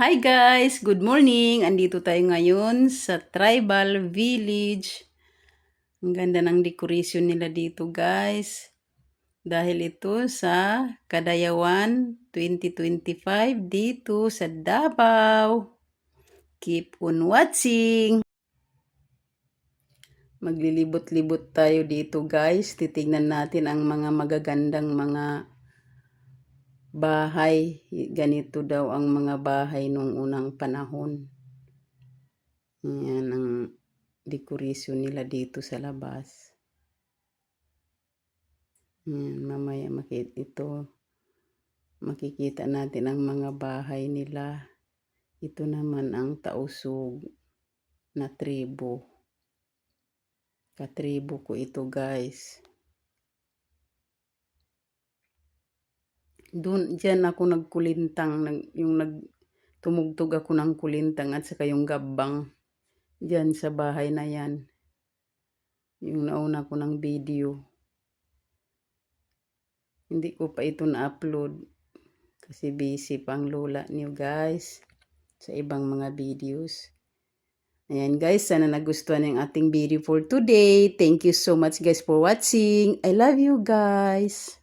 Hi guys! Good morning! Andito tayo ngayon sa tribal village. Ang ganda ng decoration nila dito guys. Dahil ito sa Kadayawan 2025 dito sa Davao. Keep on watching! Maglilibot-libot tayo dito guys. Titignan natin ang mga magagandang mga bahay. Ganito daw ang mga bahay nung unang panahon. Yan ang decoration nila dito sa labas. Yan, mamaya makita ito. Makikita natin ang mga bahay nila. Ito naman ang tausog na tribo. Katribo ko ito guys. Doon, dyan ako nagkulintang, nag, yung nag, tumugtog ako ng kulintang at saka yung gabang. Dyan sa bahay na yan. Yung nauna ko ng video. Hindi ko pa ito na-upload. Kasi busy pang lola niyo guys. Sa ibang mga videos. Ayan guys, sana nagustuhan yung ating video for today. Thank you so much guys for watching. I love you guys.